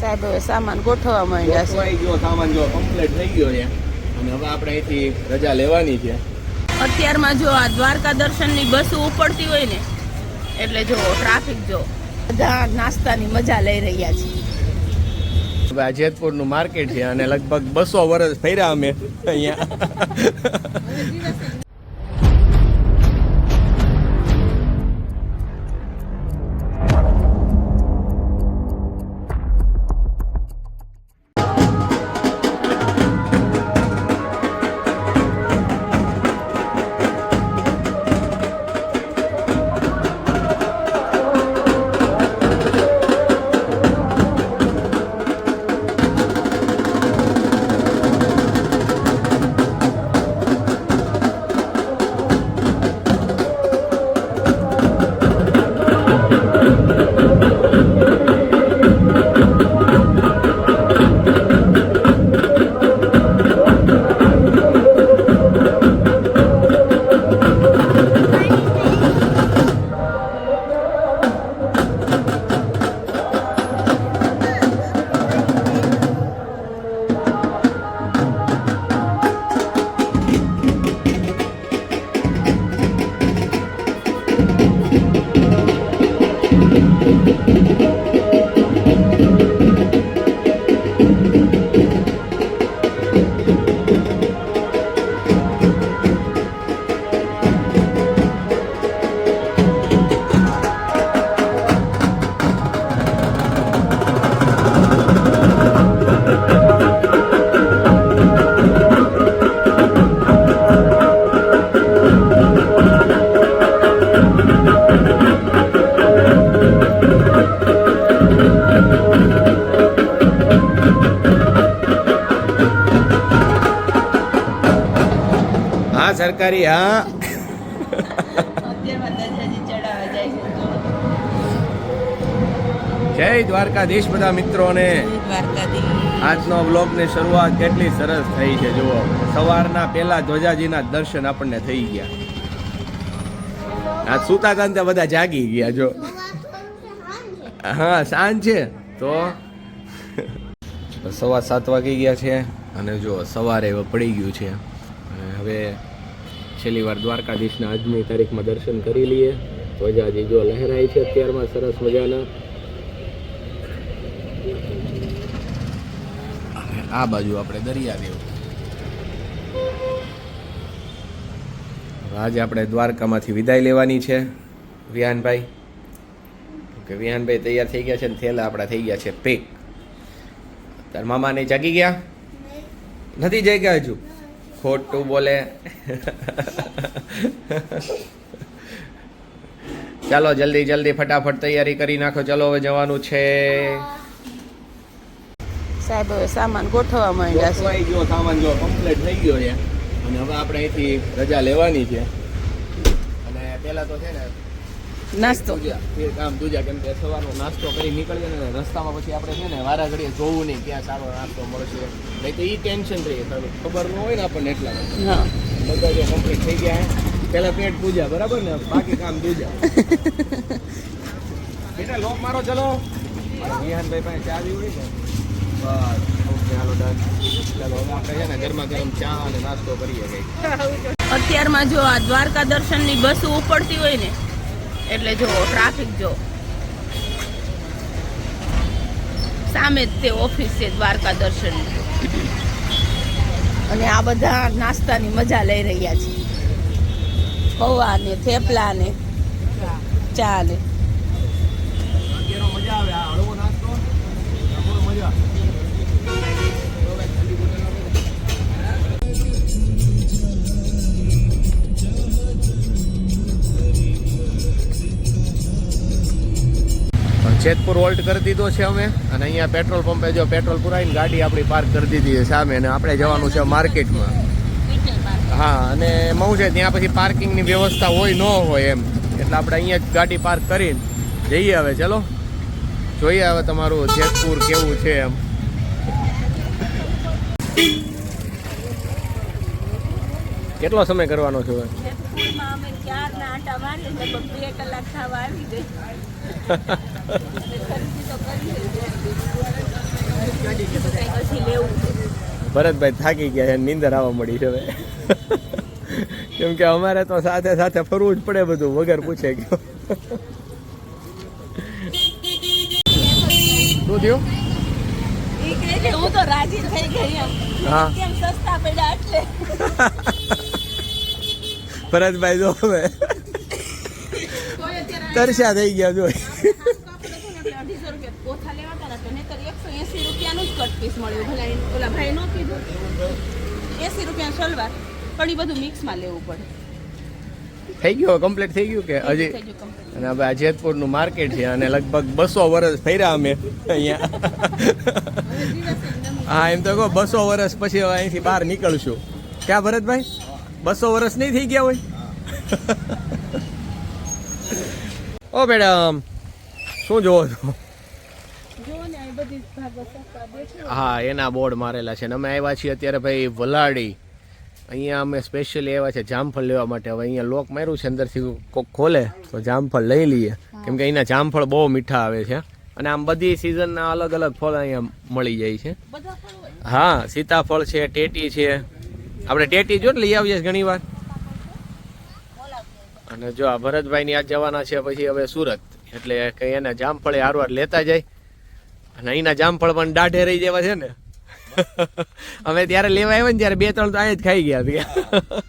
સાહેબ હવે સામાન ગોઠવવા માંડ્યા છે. ગોઠવાઈ ગયો સામાન જો કમ્પ્લીટ થઈ ગયો છે. અને હવે આપણે અહીંથી રજા લેવાની છે. અત્યારમાં જો આ દ્વારકા દર્શનની બસ ઉપડતી હોય ને એટલે જો ટ્રાફિક જો બધા નાસ્તાની મજા લઈ રહ્યા છે. હવે આ જેતપુરનું માર્કેટ છે અને લગભગ બસો વર્ષ ફર્યા અમે અહીંયા. સરકારી હા. જાય દ્વારકાધીશ બધા મિત્રોને. આજનો બ્લોગની શરૂઆત કેટલી સરસ થઈ છે જુઓ. સવારના પહેલા ધ્વજાજીના દર્શન આપણને થઈ ગયા. આ સુતા કાંતે બધા જાગી ગયા જો. હા સાંજ છે. તો? સવા સાત વાગી ગયા છે અને જો સવારે પડી ગયું છે. હવે છેલ્લી વાર દ્વારકાધીશના આજની તારીખમાં દર્શન કરી લઈએ. ધ્વજાજી જો લહેરાય છે અત્યારમાં સરસ મજાના. આ બાજુ આપણે દરિયા દેવ આજે આપણે દ્વારકામાંથી વિદાય લેવાની છે. વિહાનભાઈ. કે વિહાનભાઈ તૈયાર થઈ ગયા છે ને થેલા આપણા થઈ ગયા છે. પેક. તાર મામાને જાગી ગયા? નથી જઈ ગયા હજુ? ખોટું બોલે. ચાલો જલ્દી જલ્દી ફટાફટ તૈયારી કરી નાખો. ચલો હવે જવાનું છે. સાહેબ હવે સામાન ગોઠવવા માંડ્યા છે. ગોઠવાઈ ગયો સામાન જો કમ્પ્લીટ થઈ ગયો છે. અને હવે આપણે અહીંથી રજા લેવાની છે. અને પહેલા તો છે ને નાસ્તો. કામ દૂજા કેમ કે સવારનો નાસ્તો કરી નીકળીએ ને રસ્તામાં પછી આપણે છે ને વારા ઘડીએ જોવું નહીં ક્યાં સારો નાસ્તો મળશે. નહીં તો એ ટેન્શન રહીએ સારું. ખબર ન હોય ને આપણને એટલા હા. બધા જે કમ્પ્લીટ થઈ ગયા પેલા પેટ પૂજા બરાબર ને? બાકી કામ દૂજા બેટા લોક મારો ચલો. વિહાનભાઈ પાસે ચા ને? બસ આપણે છે ને ગરમા ગરમ ચા અને નાસ્તો કરીએ અત્યારમાં જો આ દ્વારકા દર્શનની બસો ઉપડતી હોય ને એટલે જો ટ્રાફિક જો. સામે જ તે ઓફિસ છે દ્વારકા દર્શન અને આ બધા નાસ્તાની મજા લઈ રહ્યા છે. પૌવા ને થેપલા ને ચા ને મજા આવે જેતપુર વોલ્ટ કરી દીધો છે અમે. અને અહીંયા પેટ્રોલ પંપે જો પેટ્રોલ પુરાઈને ગાડી આપણી પાર્ક કરી દીધી છે સામે. અને આપણે જવાનું છે માર્કેટમાં. હા, અને એમાં છે, ત્યાં પછી પાર્કિંગની વ્યવસ્થા હોય, ન હોય એમ. એટલે આપણે અહીંયા જ ગાડી પાર્ક કરીને જઈએ હવે. ચલો. જોઈએ હવે તમારું જેતપુર કેવું છે એમ કેટલો સમય કરવાનો છે હવે જેતપુરમાં અમે ચારના આંટા મારીએ લગભગ બે કલાક થવા આવી ગઈ એટલે ખરીદી સમય કરવાનો છે ભરતભાઈ થાકી ગયા છે નીંદર આવવા મળી છે હવે. કેમ કે અમારે તો સાથે સાથે ફરવું જ પડે બધું વગર પૂછે ગયો શું થયું? હું તો રાજી થઈ ગઈ હા. કેમ સસ્તા પડ્યા એટલે ભરતભાઈ જો હવે તરસ્યા થઈ ગયા જો અઢીસો રૂપિયા કોથા લેવા હતા ને તો નહીંતર એકસો એસી રૂપિયાનું જ કટ પીસ મળ્યું ભલા એને- ઓલા ભાઈ નો કીધું એસી રૂપિયા સલવાર પણ એ બધું મિક્સમાં લેવું પડે થઈ ગયો કમ્પ્લીટ થઈ ગયું કે હજી. અને હવે આ જેતપુરનું માર્કેટ છે અને લગભગ બસો વર્ષ ફર્યા અમે અહીંયા. હા એમ તો કહો બસો વર્ષ પછી હવે અહીંથી બહાર નીકળશું. ક્યાં ભરતભાઈ? બસો વર્ષ નહીં થઈ ગયા હોય? ઓ મેડમ શું જોવો છો. હા એના બોર્ડ મારેલા છે અને અમે આવ્યા છીએ અત્યારે ભાઈ વલાડી. અહીંયા અમે સ્પેશિયલી આવ્યા છે જામફળ લેવા માટે. હવે અહીંયા લોક માર્યું છે અંદરથી કોક ખોલે તો જામફળ લઈ લઈએ. કેમ કે અહીંના જામફળ બહુ મીઠા આવે છે. અને આમ બધી સિઝનના અલગ અલગ ફળ અહીંયા મળી જાય છે. હા સીતાફળ છે ટેટી છે. આપણે ટેટી જો ને લઈ આવીએ ઘણી વાર. અને જો આ ભરતભાઈની આ જવાના છે પછી હવે સુરત. એટલે કઈ એના જામફળે હારવાર લેતા જાય. અને અહીંના જામફળ પણ દાઢે રહી જેવા છે ને. અમે ત્યારે લેવા આવ્યા ને ત્યારે બે ત્રણ તો અહીંયા જ ખાઈ ગયા હતા.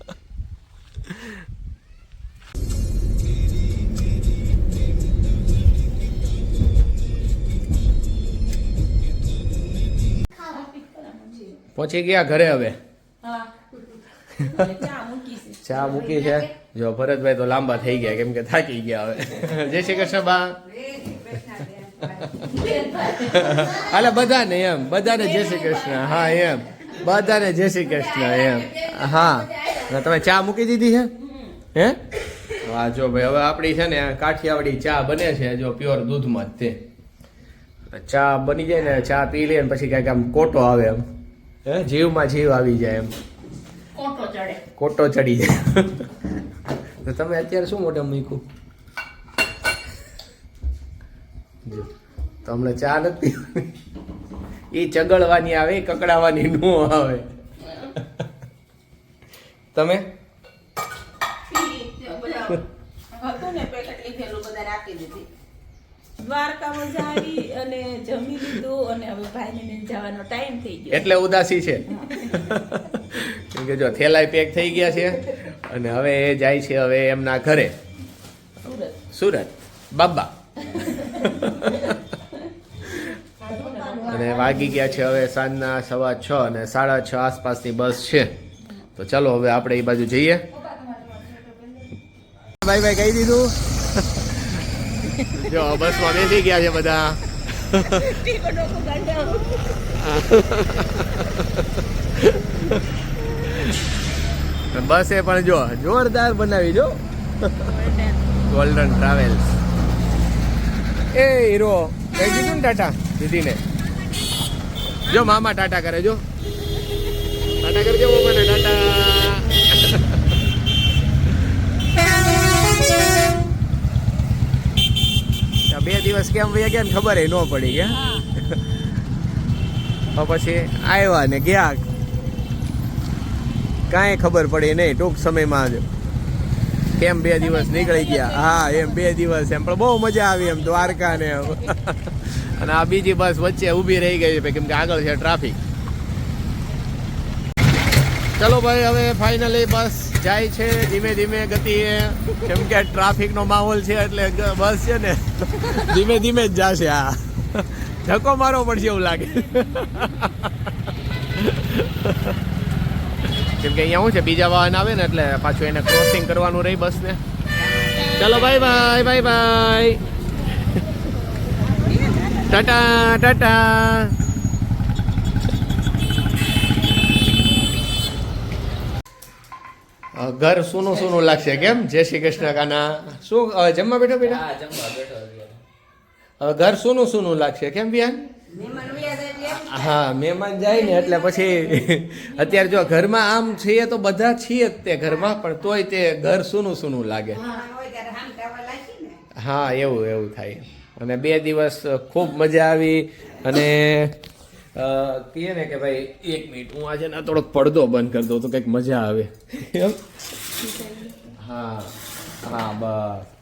પહોંચી ગયા ઘરે હવે. ચા મૂકી છે. જો ભરતભાઈ તો લાંબા થઈ ગયા કેમ કે થાકી ગયા હવે. જય શ્રી કૃષ્ણ બા. હાલે બધાને એમ બધાને જય શ્રી કૃષ્ણ. હા એમ. બધાને જય શ્રી કૃષ્ણ એમ. હા. તમે ચા મૂકી દીધી છે હે? હા જો ભાઈ હવે આપણી છે ને કાઠિયાવાડી ચા બને છે જો પ્યોર દૂધમાં જ તે. ચા બની જાય ને ચા પી લે ને પછી કાંઈક આમ કોટો આવે એમ. હે? જીવમાં જીવ આવી જાય એમ. કોટો ચડે. કોટો ચડી જાય. તો તમે અત્યારે શું મોઢે મૂક્યું? જો તો હમણાં ચા નથી એ ચગળવાની આવે કકડાવાની નો આવે. તમે? એટલે ઉદાસી છે. કે જો થેલાય પેક થઈ ગયા છે અને હવે એ જાય છે હવે એમના ઘરે. સુરત. સુરત. બાબા. અને વાગી ગયા છે હવે સાંજના સવા છ અને સાડા છ આસપાસની બસ છે. તો ચાલો હવે આપણે એ બાજુ જઈએ. ભાઈ ભાઈ કહી દીધું. જો બસમાં બેસી ગયા છે બધા. Ha ha ha ગાંડાવું. બસે પણ જો જોરદાર બનાવી જો. ગોલ્ડન ટ્રાવેલ્સ એ હીરો કઈ દીધું ને ટાટા? દીદીને જો મામા ટાટા કરે જો. ટાટા કરજો મામાને ટાટા. બે દિવસ કેમ વયા ગયા ને ખબર ન પડી ગયા પછી આવ્યા ને ગયા કાંઈ ખબર પડી નહીં, ટૂંક સમયમાં જ. કેમ બે દિવસ નીકળી ગયા? હા, એમ બે દિવસ એમ. પણ બહુ મજા આવી એમ દ્વારકા ને અને આ બીજી બસ વચ્ચે ઊભી રહી ગઈ છે, કેમ કે આગળ છે ટ્રાફિક. ચલો ભાઈ, હવે ફાઇનલી બસ જાય છે, ધીમે ધીમે ગતિએ. કેમ કે ટ્રાફિકનો માહોલ છે એટલે બસ છે ને, ધીમે ધીમે જ જાશે આ. ધક્કો મારવો પડશે એવું લાગે. કેમ કે અહીંયા શું છે બીજા વાહન આવે ને એટલે પાછું એને ક્રોસિંગ કરવાનું રહી બસને. ચલો bye bye bye bye tata tata. ઘર સૂનું સૂનું લાગશે કેમ? જય શ્રી કૃષ્ણ કાના. શું જમવા બેઠો બેટા? હા જમવા બેઠો અત્યારે. હવે ઘર સૂનું સૂનું લાગશે. કેમ બિયાન હા મહેમાન જાય ને એટલે પછી અત્યારે જો ઘરમાં આમ છીએ તો બધા છીએ જ તે ઘરમાં પણ તોય તે ઘર સૂનું સૂનું લાગે. હા એવું એવું થાય. અને બે દિવસ ખૂબ મજા આવી અને કહીએ ને કે ભાઈ એક મિનિટ હું આજે ના થોડોક પડદો બંધ કરી દઉં તો કંઈક મજા આવે. એમ હા હા બસ.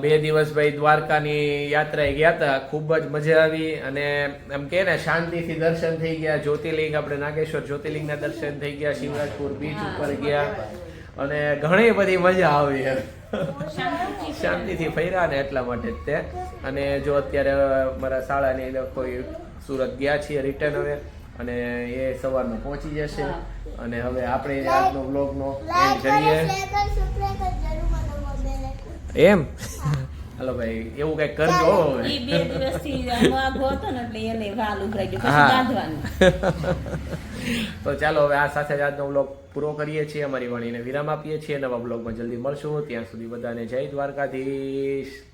બે દિવસ ભાઈ દ્વારકાની યાત્રાએ ગયા હતા. ખૂબ જ મજા આવી અને એમ કે ને શાંતિથી દર્શન થઈ ગયા. જ્યોતિર્લિંગ આપણે નાગેશ્વર જ્યોતિર્લિંગના દર્શન થઈ ગયા. શિવરાજપુર બીચ ઉપર ગયા. અને ઘણી બધી મજા આવી એમ. શાંતિથી. ફર્યા ને એટલા માટે જ તે. અને જો અત્યારે મારા શાળાની કોઈ સુરત ગયા છીએ રિટર્ન હવે અને એ સવારમાં પહોંચી જશે. અને હવે આપણે આજનો બ્લોગનો એન્ડ કરીએ. એમ? હાલો ભાઈ એવું કઈ કરજો ઈ બે દિવસથી આમ હતો ને એટલે એને વાલ ઉભરાઈ ગયો. પછી બાંધવાનું. તો ચાલો હવે આ સાથે જ આજનો બ્લોગ પૂરો કરીએ છીએ અમારી વાણીને વિરામ આપીએ છીએ. નવા બ્લોગમાં જલ્દી મળશું. ત્યાં સુધી બધાને જય દ્વારકાધીશ.